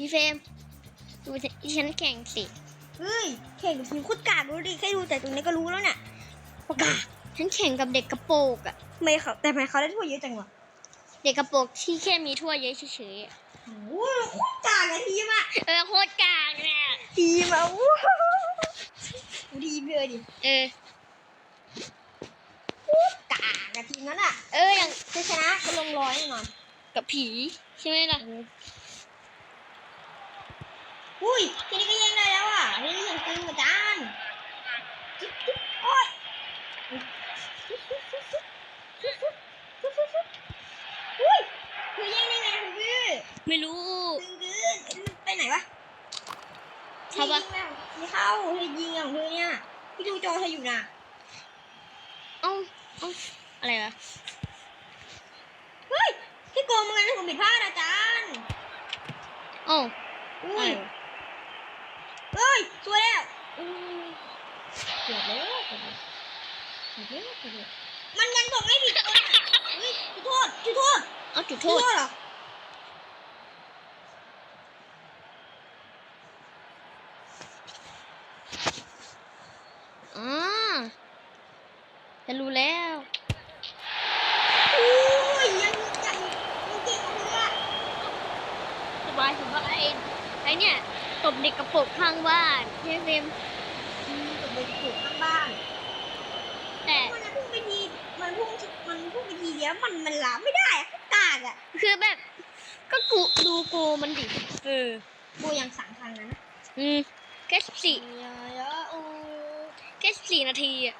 พี่เฟรมดูที่ฉันแข่งสิเฮ้ยแข่งกับทีมโคุดกากดูดิแค่ดูแต่ตรงนี้ก็รู้แล้วเนี่ยว่ากากฉันแข่งกับเด็กกระโปรงอะไม่เขาแต่ทำไมเขาได้ถ้วยเยอะจังวะเด็กกระโปรงที่แค่มีถ้วยเยอะเฉยๆอะโอ้โหโคตรกากอะทีมอะเออโคตรกากเนี่ยทีมอะอู้หูดูทีมเลยดิเออโคตรกากอะทีมนั้นอะเอออย่างจะชนะก็ลงร้อยแน่นอนกับผีใช่ไหมล่ะ อุ้ยทีนี้ก็ย่งได้แล้วอะทีนี้ยังตึงอาจารย์จิ๊บจิ๊บโอ้ยอุ้ยเธอย่งได้ไงคุณพี่ไม่รู้ตึงกินไปไหนวะเข้าปะไม่เข้าเธอยิงอะของเธอเนี่ยพี่ดูจอเธออยู่นะเอ้าเอ้าอะไรวะเฮ้ยพี่โกงมึงไงผมผิดพลาดอาจารย์เอ้าอุ้ย ฮ้ยสวยแล้วอุ้ยเกือบแล้วเกือบแล้วเกือบแล้วเกือบแล้วมันยังส่งไม่ผิดตัวน่ะเฮ้ยขอโทษขอโทษเอาจุดขโทอษโทษเหรออ่าจะรู้แล้ว อุ้ยยังยังยังเก่งกว่าเพื่อน สบายสบายไอเนี่ยตบ เด็กกระโปรงข้างบ้านใช่ไหมเฟรมอืมกับเด็กถูกข้างบ้านแต่มันพุ่งไปทีมันพุ่งมันพุ่งไปทีเดียวมันมันล้าไม่ได้อะกากอะคือแบบ ก็กูดูกูมันดิเออโบยังสั่งทางนั้นนะอืมแค่สี่เยอะๆโอ้แค่สี่นาทีอะ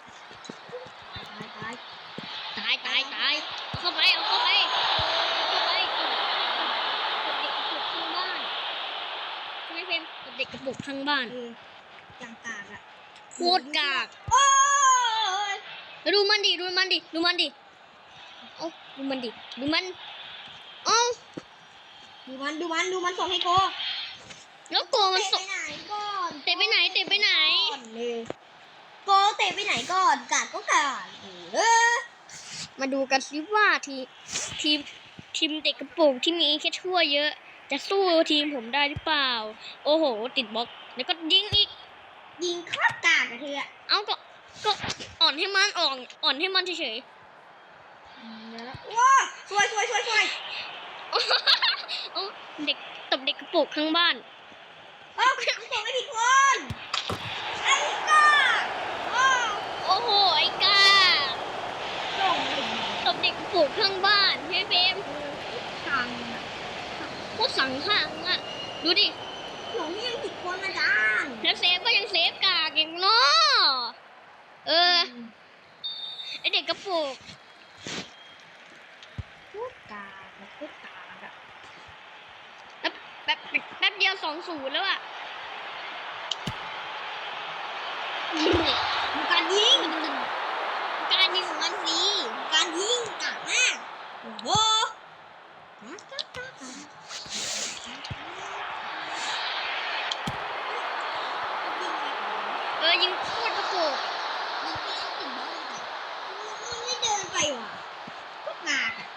ตายตายตายตายตายเอาเข้าไปเอาเข้าไปเอาเข้าไปตบเด็ กกระโปรงข้างบ้านใช่ไหมเฟรมตบเด็กกระโปรงข้างบ้านเออยังกากอะโคตรกากโอ้ยแล้วดูมันดิดูมันดิดูมันดิเอ้าดูมันดิดูมันเอ้าดูมันดูมันดูมันส่งให้โกแล้วโกมันเตะส่งไปไหนก่อนเตะไปไหนเตะไปไหนก่อนเลยโกเตะไปไหนก่อนกาดก็กาดเออมาดูกันสิว่าทีทีมทีมเด็กกระโปรงที่มีแค่ทั่วยเยอะ จะสู้ทีมผมได้หรือเปล่า โอ้โห ติดบล็อกแล้วก็ยิงอีก ยิงโคตรกากอะเธออะเอาก็ก็อ่อนให้มันอ่อนอ่อนให้มันเฉยว้าสวยสวยสวยสวยๆเอาเด็กตบเด็กกระโปรงข้างบ้าน เอ้าส่งไม่ผิดคนไอ้ก้าโอ้ โอ้โห ไอ้กา ส่งไม่ผิด ตบเด็กกระโปรงข้างบ้านใช่ไหมเฟรม ทางอะ โคตรสังขังอะ ดูดิ ส่งที่ยังผิดคนอาจารย์ แล้วเซฟก็ยังเซฟกากอย่างเนาะเออ ไอเด็ กกระโปรงโคตรกากอะโคตรกากอะแป๊บแป๊บแป๊บเดียวสองศูนย์แล้วอะดูการยิง การยิงของมันสิการยิงกากมากโอ้โหเออยิงโคตรกระโปรงมันไม่เดินไปว่ะก็งากอะ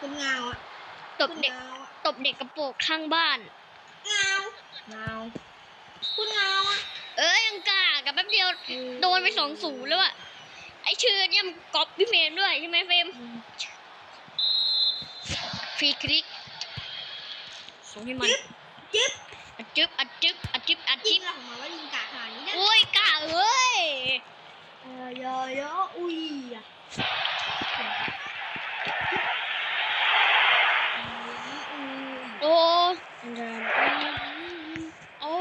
ก็เงาอะเป็นเงาอะตบเด็กเงาอะตบเด็กกระโปรงข้างบ้านเงาเงาคุณเงาอะเออยังกากกับแป๊บเดียวโดนไปสองศูนย์แล้วอะไอชื่อเนี่ยมันก๊อปพี่เฟรมด้วยใช่ไหมเฟรมฟรีคลิกส่งให้มันจิ๊บจิ๊บอัดจึ๊บอัดจึ๊บอัดจึ๊บอัดยิจึ๊งบเราของมาว่ายิงกากขนาดนี้นะ โอ้ยกากเอ้ย เออเยอะเยอะอุ้ยอะ โอ้โอ้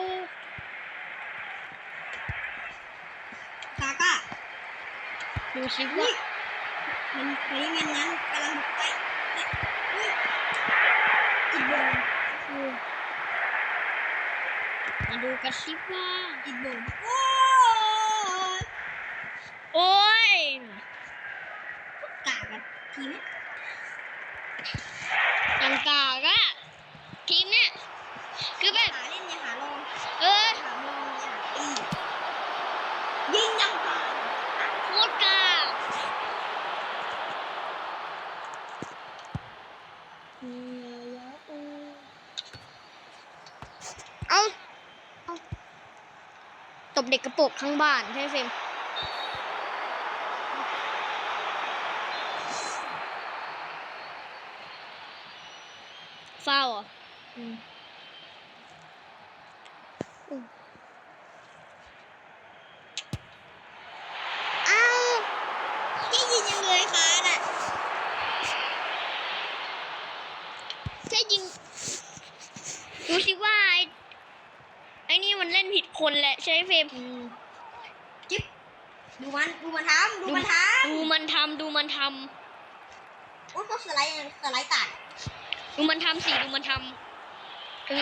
กาก้า ดูสิอุ้ว่ามันไปเงินนั้นกำลังบุกไปอุ้ยจิตบงมาดูกันสิว่าจิตบงโอ้ยโอ้ยกากอะทีนี้ยังกากอะทีมเนี่ยคือแบบ หาเล่นเนี่ยหาลง เออ หาลงเนี่ยหาตียิงยังกาก โคตรกาก เยอะเยอะอุ้ย ต บเด็กกระโปรงข้างบ้านใช่ไหมเฟมฟาวอะอืมเอ้า ที่ยิงยังเลยค่ะน่ะ แค่ยิงดูสิว่าไอ้ไอ้นี่มัน เล่นผิดคนแหละใช่ไหมเฟรมอืมจิ๊บดูมันดูมันทำดูมันทดูมันทำดูมันทำโอ้ยก็สไลด์สไลด์ตัดำดูมันทำสิดูมันทำถึง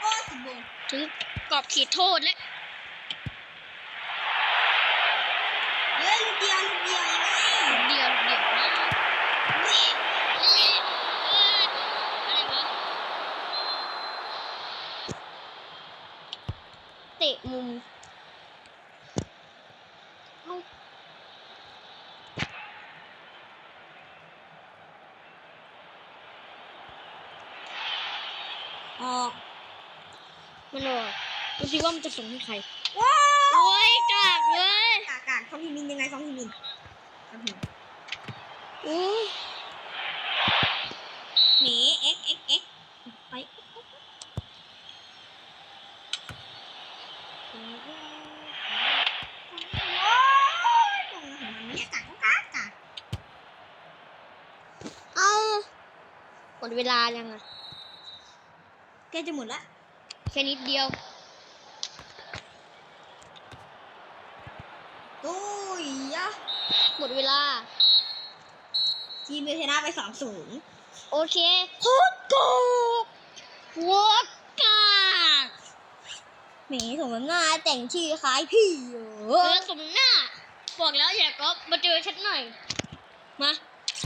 โอ้ยสิบโมงถึงกรอบขีดโทษแล้วเฮ้ยลูกเดียวลูกเดียวยังไง เดียวเดียวนะ นี่ อะไรวะ เตะมุมเอ้าออกมันออกดูสิว่ามันจะส่งให้ใคร ว้าโอ้ยกากเลยกากากเขาทีมินยังไงสองทีมินสองทีมินอู้หนีเอ็กเอ็กเอ็กไปโอ้ยตรงนั้นเนี่ยกากกากกาก เอาหม ดเวลายังอะแกจะหมดละแค่นิดเดียวตุ้ยยะหมดเวลา ทีมเบลชนะไปสองศูนย์โอเคโคตรโกกวอดกากหนีสมน้ำหน้าแต่งชื่อคล้ายพี่เหรเอออสมหน้า บอกแล้วอย่าก็มาเจอฉันหน่อย มา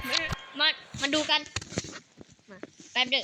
มา มามาดูกันมา แป๊บเดี